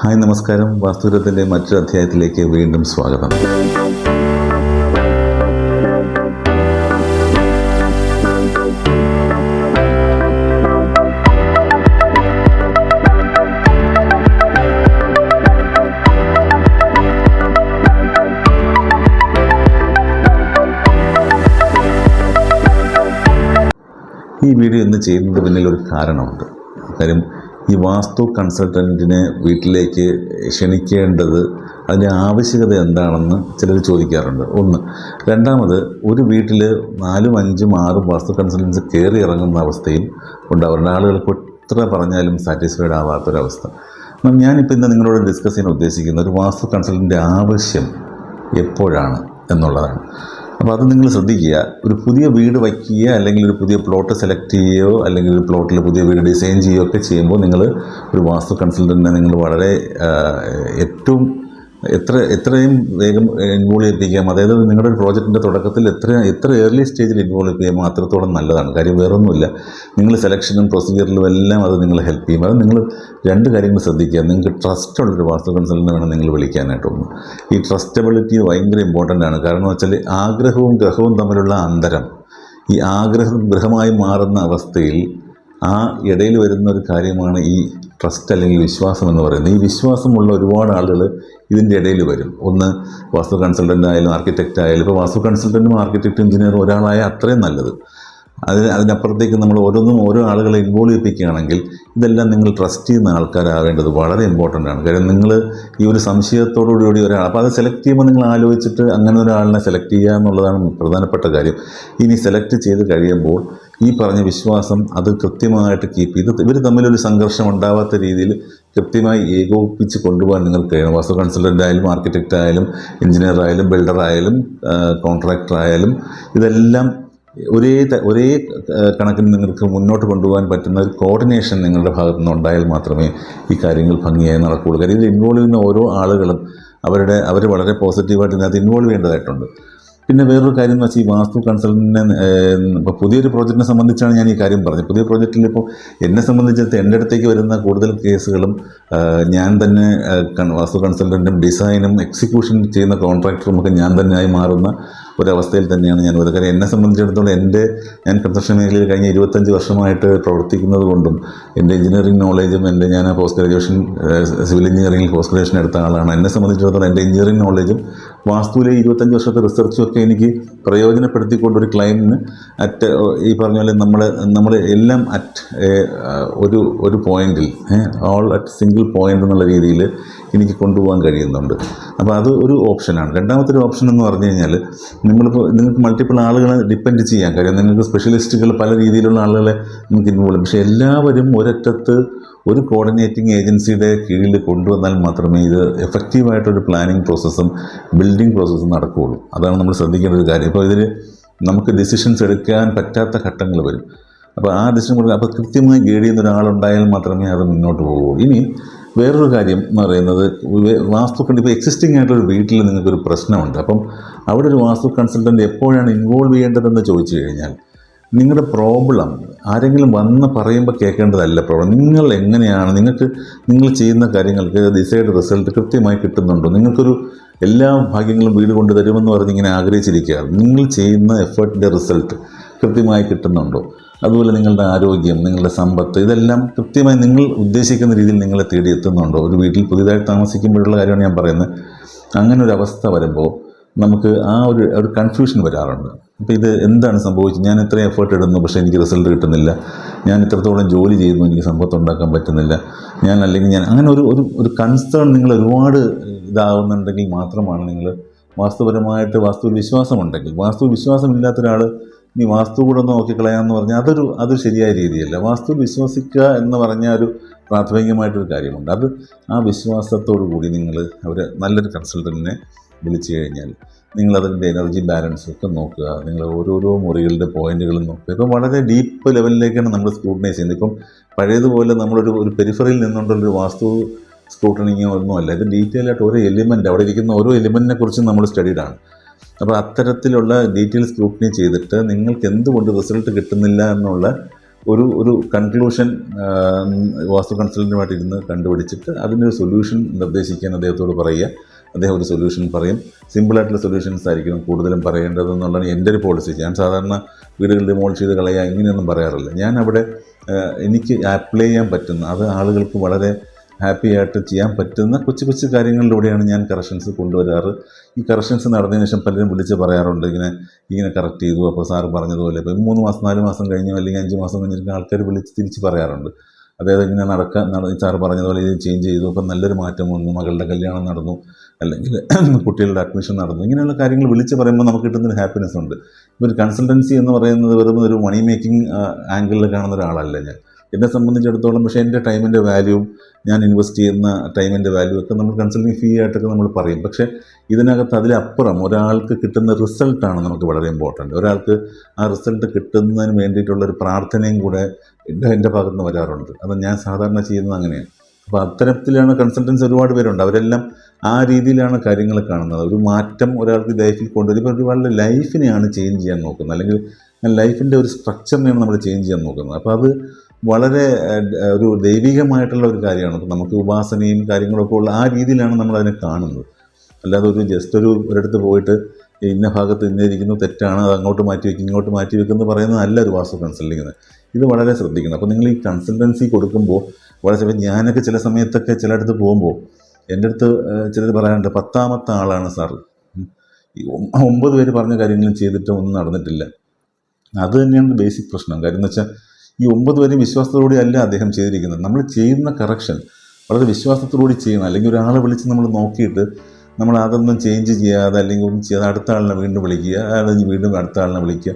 Hi നമസ്കാരം. വാസ്തുരത്തിന്റെ മറ്റൊരു അധ്യായത്തിലേക്ക് വീണ്ടും സ്വാഗതം. ഈ വീഡിയോ ഇന്ന് ചെയ്യുന്നത് പിന്നിൽ ഒരു കാരണമുണ്ട്. കാര്യം ഈ വാസ്തു കൺസൾട്ടന്റിനെ വീട്ടിലേക്ക് ക്ഷണിക്കേണ്ടത് അതിന്റെ ആവശ്യകത എന്താണെന്ന് ചിലർ ചോദിക്കാറുണ്ട്. ഒന്ന് രണ്ടാമത് ഒരു വീട്ടിൽ നാലും അഞ്ചും ആറും വാസ്തു കൺസൾട്ടൻസ് കയറി ഇറങ്ങുന്ന അവസ്ഥയിൽ ഉണ്ടാവാറുണ്ട് ആളുകൾക്ക് എത്ര പറഞ്ഞാലും സാറ്റിസ്ഫൈഡ് ആവാത്തൊരവസ്ഥ. അപ്പം ഞാനിപ്പോൾ ഇന്ന് നിങ്ങളോട് ഡിസ്കസ് ചെയ്യാൻ ഉദ്ദേശിക്കുന്ന ഒരു വാസ്തു കൺസൾട്ടന്റെ ആവശ്യം എപ്പോഴാണ് എന്നുള്ളതാണ്. അപ്പോൾ അത് നിങ്ങൾ ശ്രദ്ധിക്കുക. ഒരു പുതിയ വീട് വയ്ക്കുക അല്ലെങ്കിൽ ഒരു പുതിയ പ്ലോട്ട് സെലക്ട് ചെയ്യുകയോ അല്ലെങ്കിൽ ഒരു പ്ലോട്ടിൽ പുതിയ വീട് ഡിസൈൻ ചെയ്യുകയോ ഒക്കെ ചെയ്യുമ്പോൾ നിങ്ങൾ ഒരു വാസ്തു കൺസൾട്ടന്റിനെ നിങ്ങൾ വളരെ ഏറ്റവും എത്ര എത്രയും വേഗം ഇൻവോൾവ് ചെയ്യിപ്പിക്കാം. അതായത് നിങ്ങളുടെ ഒരു പ്രോജക്റ്റിന്റെ തുടക്കത്തിൽ എത്ര എത്ര ഏർലി സ്റ്റേജിൽ ഇൻവോൾവ് ചെയ്യുമ്പോൾ അത്രത്തോളം നല്ലതാണ്. കാര്യം വേറൊന്നുമില്ല. നിങ്ങൾ സെലക്ഷനും പ്രൊസീജിയറിലും എല്ലാം അത് നിങ്ങളെ ഹെൽപ്പ് ചെയ്യും. അത് നിങ്ങൾ രണ്ട് കാര്യങ്ങൾ ശ്രദ്ധിക്കുക. നിങ്ങൾക്ക് ട്രസ്റ്റ് ഉള്ളൊരു വാസ്തു കൺസൾട്ടന്റ് വേണം നിങ്ങൾ വിളിക്കാനായിട്ടൊന്ന് ഈ ട്രസ്റ്റബിലിറ്റി ഭയങ്കര ഇമ്പോർട്ടന്റ് ആണ്. കാരണം വെച്ചാൽ ആഗ്രഹവും ഗ്രഹവും തമ്മിലുള്ള അന്തരം ഈ ആഗ്രഹം ഗൃഹമായി മാറുന്ന അവസ്ഥയിൽ ആ ഇടയിൽ വരുന്ന ഒരു കാര്യമാണ് ഈ ട്രസ്റ്റ് അല്ലെങ്കിൽ വിശ്വാസം എന്ന് പറയുന്നത്. ഈ വിശ്വാസമുള്ള ഒരുപാട് ആളുകൾ ഇതിന്റെ ഇടയിൽ വരും. ഒന്ന് വാസ്തു കൺസൾട്ടന്റ് ആയാലും ആർക്കിടെക്റ്റ് ആയാലും ഇപ്പോൾ വാസ്തു കൺസൾട്ടന്റും ആർക്കിടെക്റ്റും എഞ്ചിനീയറും ഒരാളായ അത്രയും നല്ലത്. അതിന് അതിനപ്പുറത്തേക്ക് നമ്മൾ ഓരോന്നും ഓരോ ആളുകളെ ഇൻവോൾവ് ചെയ്യിപ്പിക്കുകയാണെങ്കിൽ ഇതെല്ലാം നിങ്ങൾ ട്രസ്റ്റ് ചെയ്യുന്ന ആൾക്കാരാകേണ്ടത് വളരെ ഇമ്പോർട്ടന്റ് ആണ്. കാര്യം നിങ്ങൾ ഈ ഒരു സംശയത്തോടുകൂടി ഒരാൾ അപ്പോൾ അത് സെലക്ട് ചെയ്യുമ്പോൾ നിങ്ങൾ ആലോചിച്ചിട്ട് അങ്ങനെ ഒരാളിനെ സെലക്ട് ചെയ്യുക എന്നുള്ളതാണ് പ്രധാനപ്പെട്ട കാര്യം. ഇനി സെലക്ട് ചെയ്ത് കഴിയുമ്പോൾ ഈ പറഞ്ഞ വിശ്വാസം അത് കൃത്യമായിട്ട് കീപ്പ് ചെയ്ത് ഇവർ തമ്മിലൊരു സംഘർഷം ഉണ്ടാവാത്ത രീതിയിൽ കൃത്യമായി ഏകോപിപ്പിച്ച് കൊണ്ടുപോകാൻ നിങ്ങൾക്ക് കഴിയണം. വാസ്തു കൺസൾട്ടന്റ് ആയാലും ആർക്കിടെക്റ്റ് ആയാലും എഞ്ചിനീയർ ആയാലും ബിൽഡർ ആയാലും കോൺട്രാക്ടർ ആയാലും ഇതെല്ലാം ഒരേ ഒരേ കണക്കിന് നിങ്ങൾക്ക് മുന്നോട്ട് കൊണ്ടുപോകാൻ പറ്റുന്ന ഒരു കോർഡിനേഷൻ നിങ്ങളുടെ ഭാഗത്തു നിന്ന് ഉണ്ടായാൽ മാത്രമേ ഈ കാര്യങ്ങൾ ഭംഗിയായി നടക്കുകയുള്ളൂ. കാര്യം ഇതിൽ ഇൻവോൾവ് ചെയ്യുന്ന ഓരോ ആളുകളും അവരുടെ അവർ വളരെ പോസിറ്റീവായിട്ട് ഇതിനകത്ത് ഇൻവോൾവ് ചെയ്യേണ്ടതായിട്ടുണ്ട്. പിന്നെ വേറൊരു കാര്യം എന്ന് വെച്ചാൽ ഈ വാസ്തു കൺസൾട്ടന്റിനെ ഇപ്പോൾ പുതിയൊരു പ്രോജക്റ്റിനെ സംബന്ധിച്ചാണ് ഞാൻ ഈ കാര്യം പറഞ്ഞത്. പുതിയ പ്രോജക്റ്റിൽ ഇപ്പോൾ എന്നെ സംബന്ധിച്ചിടത്ത് എന്റെ അടുത്തേക്ക് വരുന്ന കൂടുതൽ കേസുകളും ഞാൻ തന്നെ വാസ്തു കൺസൾട്ടന്റും ഡിസൈനും എക്സിക്യൂഷൻ ചെയ്യുന്ന കോൺട്രാക്ടറും ഒക്കെ ഞാൻ തന്നെയായി മാറുന്ന ഒരവസ്ഥയിൽ തന്നെയാണ് ഞാൻ. വരുന്നത് കാര്യം എന്നെ സംബന്ധിച്ചിടത്തോളം എന്റെ ഞാൻ കൺസ്ട്രക്ഷൻ മേഖലയിൽ കഴിഞ്ഞ ഇരുപത്തഞ്ച് വർഷമായിട്ട് പ്രവർത്തിക്കുന്നത് കൊണ്ടും എന്റെ എഞ്ചിനീയറിംഗ് നോളേജും എന്റെ ഞാൻ പോസ്റ്റ് ഗ്രാജുവേഷൻ സിവിൽ എഞ്ചിനീയറിംഗിൽ പോസ്റ്റ് ഗ്രാജുവേഷൻ എടുത്ത ആളാണ്. എന്നെ സംബന്ധിച്ചിടത്തോളം എന്റെ എഞ്ചിനീയറിംഗ് നോളേജും വാസ്തുവിലെ ഇരുപത്തഞ്ച് വർഷത്തെ റിസർച്ചും ഒക്കെ എനിക്ക് പ്രയോജനപ്പെടുത്തിക്കൊണ്ട് ഒരു ക്ലയന്റിന് അറ്റ് ഈ പറഞ്ഞ പോലെ നമ്മൾ നമ്മൾ എല്ലാം അറ്റ് ഒരു ഒരു പോയിന്റിൽ ഓൾ അറ്റ് സിംഗിൾ പോയിന്റ് എന്നുള്ള രീതിയിൽ എനിക്ക് കൊണ്ടുപോകാൻ കഴിയുന്നുണ്ട്. അപ്പോൾ അത് ഒരു ഓപ്ഷനാണ് രണ്ടാമത്തെ ഒരു ഓപ്ഷൻ എന്ന് പറഞ്ഞു കഴിഞ്ഞാൽ നിങ്ങളിപ്പോൾ നിങ്ങൾക്ക് മൾട്ടിപ്പിൾ ആളുകളെ ഡിപ്പെൻഡ് ചെയ്യാൻ കാര്യം നിങ്ങൾക്ക് സ്പെഷ്യലിസ്റ്റുകൾ പല രീതിയിലുള്ള ആളുകളെ നിങ്ങൾക്ക് ഇൻവോൾവ് പക്ഷേ എല്ലാവരും ഒരറ്റത്ത് ഒരു കോർഡിനേറ്റിംഗ് ഏജൻസിയുടെ കീഴിൽ കൊണ്ടുവന്നാൽ മാത്രമേ ഇത് എഫക്റ്റീവായിട്ടൊരു പ്ലാനിങ് പ്രോസസ്സും ബിൽഡിംഗ് പ്രോസസ്സും നടക്കുകയുള്ളൂ. അതാണ് നമ്മൾ ശ്രദ്ധിക്കേണ്ട ഒരു കാര്യം. ഇപ്പോൾ ഇതിൽ നമുക്ക് ഡിസിഷൻസ് എടുക്കാൻ പറ്റാത്ത ഘട്ടങ്ങൾ വരും. അപ്പോൾ ആ ഡിസിഷൻ കൊടുക്കുക അപ്പോൾ കൃത്യമായി ഗൈഡ് ചെയ്യുന്ന ഒരാളുണ്ടായാൽ മാത്രമേ അത് മുന്നോട്ട് പോകുള്ളൂ ഇനി വേറൊരു കാര്യം എന്ന് പറയുന്നത് വാസ്തു ഇപ്പോൾ എക്സിസ്റ്റിംഗ് ആയിട്ടൊരു വീട്ടിൽ നിങ്ങൾക്കൊരു പ്രശ്നമുണ്ട്. അപ്പം അവിടെ ഒരു വാസ്തു കൺസൾട്ടന്റ് എപ്പോഴാണ് ഇൻവോൾവ് ചെയ്യേണ്ടതെന്ന് ചോദിച്ചു കഴിഞ്ഞാൽ നിങ്ങളുടെ പ്രോബ്ലം ആരെങ്കിലും വന്ന് പറയുമ്പോൾ കേൾക്കേണ്ടതല്ല പ്രോബ്ലം നിങ്ങൾ എങ്ങനെയാണ് നിങ്ങൾക്ക് നിങ്ങൾ ചെയ്യുന്ന കാര്യങ്ങൾക്ക് ഡിസൈഡ് റിസൾട്ട് കൃത്യമായി കിട്ടുന്നുണ്ടോ? നിങ്ങൾക്കൊരു എല്ലാ ഭാഗ്യങ്ങളും വീട് കൊണ്ട് തരുമെന്ന് പറഞ്ഞ് ഇങ്ങനെ ആഗ്രഹിച്ചിരിക്കുക നിങ്ങൾ ചെയ്യുന്ന എഫേർട്ടിന്റെ റിസൾട്ട് കൃത്യമായി കിട്ടുന്നുണ്ടോ? അതുപോലെ നിങ്ങളുടെ ആരോഗ്യം നിങ്ങളുടെ സമ്പത്ത് ഇതെല്ലാം കൃത്യമായി നിങ്ങൾ ഉദ്ദേശിക്കുന്ന രീതിയിൽ നിങ്ങളെ തേടി എത്തുന്നുണ്ടോ? ഒരു വീട്ടിൽ പുതിയതായിട്ട് താമസിക്കുമ്പോഴുള്ള കാര്യമാണ് ഞാൻ പറയുന്നത്. അങ്ങനെ ഒരു അവസ്ഥ വരുമ്പോൾ നമുക്ക് ആ ഒരു ഒരു കൺഫ്യൂഷൻ വരാറുണ്ട്. അപ്പോൾ ഇത് എന്താണ് സംഭവിച്ചത്? ഞാൻ ഇത്രയും എഫേർട്ട് ഇടുന്നു പക്ഷേ എനിക്ക് റിസൾട്ട് കിട്ടുന്നില്ല. ഞാൻ ഇത്രത്തോളം ജോലി ചെയ്യുന്നു എനിക്ക് സമ്പത്ത് ഉണ്ടാക്കാൻ പറ്റുന്നില്ല. ഞാൻ അല്ലെങ്കിൽ ഞാൻ അങ്ങനെ ഒരു ഒരു ഒരു കൺസേൺ നിങ്ങൾ ഒരുപാട് ഇതാവുന്നുണ്ടെങ്കിൽ മാത്രമാണ് നിങ്ങൾ വാസ്തുപരമായിട്ട് വാസ്തുവിൽ വിശ്വാസമുണ്ടെങ്കിൽ. വാസ്തു വിശ്വാസമില്ലാത്ത ഒരാൾ ഇനി വാസ്തു കൂടെ ഒന്ന് നോക്കിക്കളയാമെന്ന് പറഞ്ഞാൽ അതൊരു അത് ശരിയായ രീതിയല്ല. വാസ്തു വിശ്വസിക്കുക എന്ന് പറഞ്ഞ ഒരു പ്രാഥമികമായിട്ടൊരു കാര്യമുണ്ട്. അത് ആ വിശ്വാസത്തോടു കൂടി നിങ്ങൾ അവർ നല്ലൊരു കൺസൾട്ടന്റിനെ വിളിച്ചു കഴിഞ്ഞാൽ നിങ്ങൾ അതിന്റെ എനർജി ബാലൻസ് ഒക്കെ നോക്കുക. നിങ്ങൾ ഓരോരോ മുറികളുടെ പോയിന്റുകളും നോക്കുക. ഇപ്പം വളരെ ഡീപ്പ് ലെവലിലേക്കാണ് നമ്മൾ സ്ക്രൂട്ടനൈസ് ചെയ്യുന്നത്. ഇപ്പം പഴയതുപോലെ നമ്മളൊരു ഒരു പെരിഫറിൽ നിന്നുകൊണ്ടൊരു വാസ്തു സ്ക്രൂട്ടണിങ്ങോ ഒന്നുമല്ല ഇത് ഡീറ്റെയിൽ ആയിട്ട് ഓരോ എലിമെന്റ് അവിടെ ഇരിക്കുന്ന ഓരോ എലിമെന്റിനെ കുറിച്ചും നമ്മൾ സ്റ്റഡീഡാണ് അപ്പോൾ അത്തരത്തിലുള്ള ഡീറ്റെയിൽ സ്ക്രൂട്ടിനി ചെയ്തിട്ട് നിങ്ങൾക്ക് എന്തുകൊണ്ട് റിസൾട്ട് കിട്ടുന്നില്ല എന്നുള്ള ഒരു ഒരു കൺക്ലൂഷൻ വാസ്തു കൺസൾട്ടന്റുമായിട്ട് ഇരുന്ന് കണ്ടുപിടിച്ചിട്ട് അതിനൊരു സൊല്യൂഷൻ നിർദ്ദേശിക്കാൻ അദ്ദേഹത്തോട് പറയുക. അദ്ദേഹം ഒരു സൊല്യൂഷൻ പറയും. സിമ്പിളായിട്ടുള്ള സൊല്യൂഷൻസ് ആയിരിക്കും കൂടുതലും പറയേണ്ടതെന്നുള്ളതാണ് എന്റെ ഒരു പോളിസി ഞാൻ സാധാരണ വീടുകൾ ഡിമോൾ ചെയ്ത് കളയുക ഇങ്ങനെയൊന്നും പറയാറില്ല. ഞാൻ അവിടെ എനിക്ക് അപ്ലൈ ചെയ്യാൻ പറ്റുന്ന അത് ആളുകൾക്ക് വളരെ ഹാപ്പി ആയിട്ട് ചെയ്യാൻ പറ്റുന്ന കൊച്ചു കൊച്ചു കാര്യങ്ങളിലൂടെയാണ് ഞാൻ കറക്ഷൻസ് കൊണ്ടുവരാറ്. ഈ കറക്ഷൻസ് നടന്നതിന് ശേഷം പലരും വിളിച്ച് പറയാറുണ്ട് ഇങ്ങനെ ഇങ്ങനെ കറക്റ്റ് ചെയ്തു അപ്പോൾ സാറ് പറഞ്ഞതുപോലെ. ഇപ്പോൾ മൂന്ന് മാസം നാല് മാസം കഴിഞ്ഞോ അല്ലെങ്കിൽ അഞ്ച് മാസം കഴിഞ്ഞിട്ട് ആൾക്കാർ വിളിച്ച് തിരിച്ച് പറയാറുണ്ട്. അതായത് ഇങ്ങനെ നടക്കാൻ നട സാറ് പറഞ്ഞതുപോലെ ഇത് ചേഞ്ച് ചെയ്തു അപ്പം നല്ലൊരു മാറ്റം വന്നു മകളുടെ കല്യാണം നടന്നു അല്ലെങ്കിൽ കുട്ടികളുടെ അഡ്മിഷൻ നടന്നു ഇങ്ങനെയുള്ള കാര്യങ്ങൾ വിളിച്ച് പറയുമ്പോൾ നമുക്ക് കിട്ടുന്നൊരു ഹാപ്പിനെസ് ഉണ്ട്. ഇപ്പോൾ ഒരു കൺസൾട്ടൻസി എന്ന് പറയുന്നത് വെറും ഒരു മണി മേക്കിംഗ് ആംഗിളിൽ കാണുന്ന ഒരാളല്ല ഞാൻ. എന്നെ സംബന്ധിച്ചിടത്തോളം പക്ഷേ എന്റെ ടൈമിന്റെ വാല്യൂവും ഞാൻ ഇൻവെസ്റ്റ് ചെയ്യുന്ന ടൈമിന്റെ വാല്യൂ ഒക്കെ നമ്മൾ കൺസൾട്ടിങ് ഫീ ആയിട്ടൊക്കെ നമ്മൾ പറയും. പക്ഷേ ഇതിനകത്ത് അതിലപ്പുറം ഒരാൾക്ക് കിട്ടുന്ന റിസൾട്ടാണ് നമുക്ക് വളരെ ഇമ്പോർട്ടന്റ് ഒരാൾക്ക് ആ റിസൾട്ട് കിട്ടുന്നതിന് വേണ്ടിയിട്ടുള്ളൊരു പ്രാർത്ഥനയും കൂടെ എന്റെ എന്റെ ഭാഗത്ത് നിന്ന് വരാറുണ്ട്. അത് ഞാൻ സാധാരണ ചെയ്യുന്നത് അങ്ങനെയാണ്. അപ്പോൾ അത്തരത്തിലാണ് കൺസൾട്ടൻസ് ഒരുപാട് പേരുണ്ട്. അവരെല്ലാം ആ രീതിയിലാണ് കാര്യങ്ങൾ കാണുന്നത്. ഒരു മാറ്റം ഒരാൾക്ക് ലൈഫിൽ കൊണ്ടുവരും ഇപ്പോൾ ഒരുപാട് ലൈഫിനെയാണ് ചേഞ്ച് ചെയ്യാൻ നോക്കുന്നത്. അല്ലെങ്കിൽ ലൈഫിന്റെ ഒരു സ്ട്രക്ചറിനെയാണ് നമ്മൾ ചേഞ്ച് ചെയ്യാൻ നോക്കുന്നത്. അപ്പോൾ അത് വളരെ ഒരു ദൈവികമായിട്ടുള്ള ഒരു കാര്യമാണ്. നമുക്ക് ഉപാസനയും കാര്യങ്ങളൊക്കെ ഉള്ള ആ രീതിയിലാണ് നമ്മൾ അതിനെ കാണുന്നത്. അല്ലാതെ ഒരു ജസ്റ്റ് ഒരു ഒരിടത്ത് പോയിട്ട് ഇന്ന ഭാഗത്ത് ഇന്നിരിക്കുന്നു തെറ്റാണ് അത് അങ്ങോട്ട് മാറ്റി വയ്ക്കും ഇങ്ങോട്ട് മാറ്റി വെക്കും എന്ന് പറയുന്നത് അല്ല ഒരു വാസ്തു കൺസൾട്ടിങ്ങിന്. ഇത് വളരെ ശ്രദ്ധിക്കണം. അപ്പോൾ നിങ്ങൾ ഈ കൺസൾട്ടൻസി കൊടുക്കുമ്പോൾ വളരെ ചിലപ്പോൾ ഞാനൊക്കെ ചില സമയത്തൊക്കെ ചിലയിടത്ത് പോകുമ്പോൾ എന്റെ അടുത്ത് ചിലർ പറയാറുണ്ട് പത്താമത്തെ ആളാണ് സാർ. ഒമ്പത് പേര് പറഞ്ഞ കാര്യങ്ങളും ചെയ്തിട്ട് ഒന്നും നടന്നിട്ടില്ല. അത് തന്നെയാണ് ബേസിക് പ്രശ്നം. കാര്യം എന്ന് വെച്ചാൽ ഈ ഒമ്പത് വരെയും അല്ല അദ്ദേഹം ചെയ്തിരിക്കുന്നത്. നമ്മൾ ചെയ്യുന്ന കറക്ഷൻ വളരെ വിശ്വാസത്തോടുകൂടി ചെയ്യുന്ന അല്ലെങ്കിൽ ഒരാളെ വിളിച്ച് നമ്മൾ നോക്കിയിട്ട് നമ്മൾ അതൊന്നും ചേഞ്ച് ചെയ്യാതെ അല്ലെങ്കിൽ ഒന്നും ചെയ്യാതെ അടുത്ത ആളിനെ വീണ്ടും വിളിക്കുക അല്ലെങ്കിൽ വീണ്ടും അടുത്ത ആളിനെ വിളിക്കുക.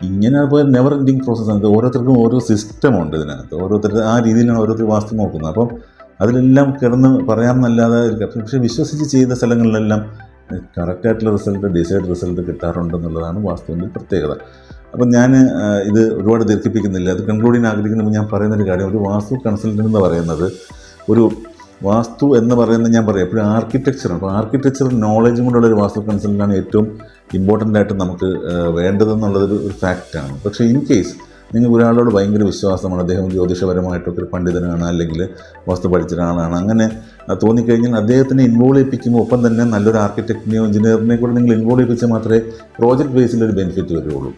ഇങ്ങനെ പോയ നെവർ എൻഡിങ് പ്രോസസ്സ് പ്രോസസ്സാണ് ഓരോരുത്തർക്കും ഓരോ സിസ്റ്റമുണ്ട് ഇതിനകത്ത്. ഓരോരുത്തർ ആ രീതിയിലാണ് ഓരോരുത്തർ വാസ്തു നോക്കുന്നത്. അപ്പം അതിലെല്ലാം കിടന്ന് പറയാമെന്നല്ലാതെ പക്ഷേ വിശ്വസിച്ച് ചെയ്ത സ്ഥലങ്ങളിലെല്ലാം കറക്റ്റായിട്ടുള്ള റിസൾട്ട് ഡിസൈഡ് റിസൾട്ട് കിട്ടാറുണ്ടെന്നുള്ളതാണ് വാസ്തുവിന്റെ പ്രത്യേകത. അപ്പം ഞാൻ ഇത് ഒരുപാട് ദീർഘിപ്പിക്കുന്നില്ല. അത് കൺക്ലൂഡ് ചെയ്യാൻ ആഗ്രഹിക്കുമ്പോൾ ഞാൻ പറയുന്നൊരു കാര്യം ഒരു വാസ്തു കൺസൾട്ടന്റ് എന്ന് പറയുന്നത് ഒരു വാസ്തു എന്ന് പറയുന്നത് ഞാൻ പറയാം. എപ്പോഴും ആർക്കിടെക്ചർ അപ്പോൾ ആർക്കിടെക്ചർ നോളജും കൊണ്ടുള്ള ഒരു വാസ്തു കൺസൾട്ടന്റാണ് ഏറ്റവും ഇമ്പോർട്ടന്റ് ആയിട്ട് നമുക്ക് വേണ്ടതെന്നുള്ളതൊരു ഒരു ഫാക്റ്റാണ് പക്ഷേ ഇൻ കേസ് നിങ്ങൾ ഒരാളോട് ഭയങ്കര വിശ്വാസമാണ്. അദ്ദേഹം ജ്യോതിഷപരമായിട്ടൊക്കെ ഒരു പണ്ഡിതനാണ് അല്ലെങ്കിൽ വസ്തു പഠിച്ച ഒരാളാണ് അങ്ങനെ തോന്നിക്കഴിഞ്ഞാൽ അദ്ദേഹത്തിനെ ഇൻവോൾവ് ചെയ്യിപ്പിക്കുമ്പോൾ ഒപ്പം തന്നെ നല്ലൊരു ആർക്കിടെക്റ്റിനെയോ എഞ്ചിനീയറിനെ കൂടെ നിങ്ങൾ ഇൻവോൾവ് ചെയ്യിപ്പിച്ചാൽ മാത്രമേ പ്രോജക്റ്റ് ബേസിൽ ഒരു ബെനിഫിറ്റ് വരുള്ളൂ.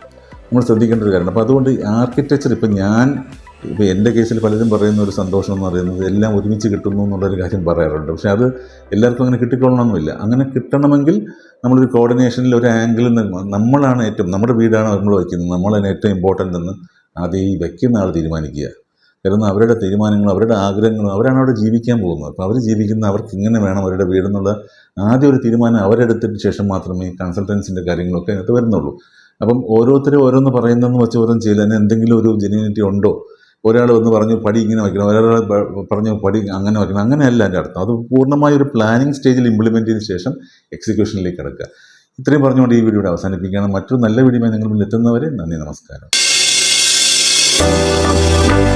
നമ്മൾ ശ്രദ്ധിക്കേണ്ട ഒരു കാരണം അപ്പോൾ അതുകൊണ്ട് ആർക്കിടെക്ചർ ഇപ്പം ഞാൻ ഇപ്പോൾ എന്റെ കേസിൽ പലരും പറയുന്ന ഒരു സന്തോഷം എന്ന് പറയുന്നത് എല്ലാം ഒരുമിച്ച് കിട്ടുന്നു എന്നുള്ളൊരു കാര്യം പറയാറുണ്ട്. പക്ഷേ അത് എല്ലാവർക്കും അങ്ങനെ കിട്ടിക്കൊള്ളണമെന്നില്ല. അങ്ങനെ കിട്ടണമെങ്കിൽ നമ്മളൊരു കോർഡിനേഷനിൽ ഒരു ആംഗിളിൽ നിന്ന് നമ്മളാണ് ഏറ്റവും നമ്മുടെ വീടാണ് നമ്മൾ വയ്ക്കുന്നത്. നമ്മളതിന് ഏറ്റവും ഇമ്പോർട്ടന്റ് എന്ന് ആദ്യം ഈ വയ്ക്കുന്ന ആൾ തീരുമാനിക്കുക. കാരണം അവരുടെ തീരുമാനങ്ങളും അവരുടെ ആഗ്രഹങ്ങളും അവരാണ് അവിടെ ജീവിക്കാൻ പോകുന്നത്. അപ്പോൾ അവർ ജീവിക്കുന്ന അവർക്ക് ഇങ്ങനെ വേണം അവരുടെ വീടെന്നുള്ള ആദ്യം ഒരു തീരുമാനം അവരെടുത്തിട്ട് ശേഷം മാത്രമേ കൺസൾട്ടൻസിന്റെ കാര്യങ്ങളൊക്കെ അതിനകത്ത് വരുന്നുള്ളൂ. അപ്പം ഓരോരുത്തരും ഓരോന്ന് പറയുന്നതെന്ന് വെച്ച് ഓരോന്ന് ചെയ്യില്ല അതിന് എന്തെങ്കിലും ഒരു ജെന്യൂനിറ്റി ഉണ്ടോ? ഒരാൾ വന്ന് പറഞ്ഞു പടി ഇങ്ങനെ വയ്ക്കണം ഒരാൾ പറഞ്ഞു പടി അങ്ങനെ വയ്ക്കണം അങ്ങനെയല്ല എന്റെ അർത്ഥം. അത് പൂർണമായ ഒരു പ്ലാനിങ് സ്റ്റേജിൽ ഇംപ്ലിമെന്റ് ചെയ്തതിന് ശേഷം എക്സിക്യൂഷനിലേക്ക് കിടക്കുക. ഇത്രയും പറഞ്ഞുകൊണ്ട് ഈ വീഡിയോ അവസാനിപ്പിക്കുകയാണ്. മറ്റൊരു നല്ല വീഡിയോ നിങ്ങൾ മുന്നിൽ എത്തുന്നവരെ നന്ദി നമസ്കാരം. Thank you.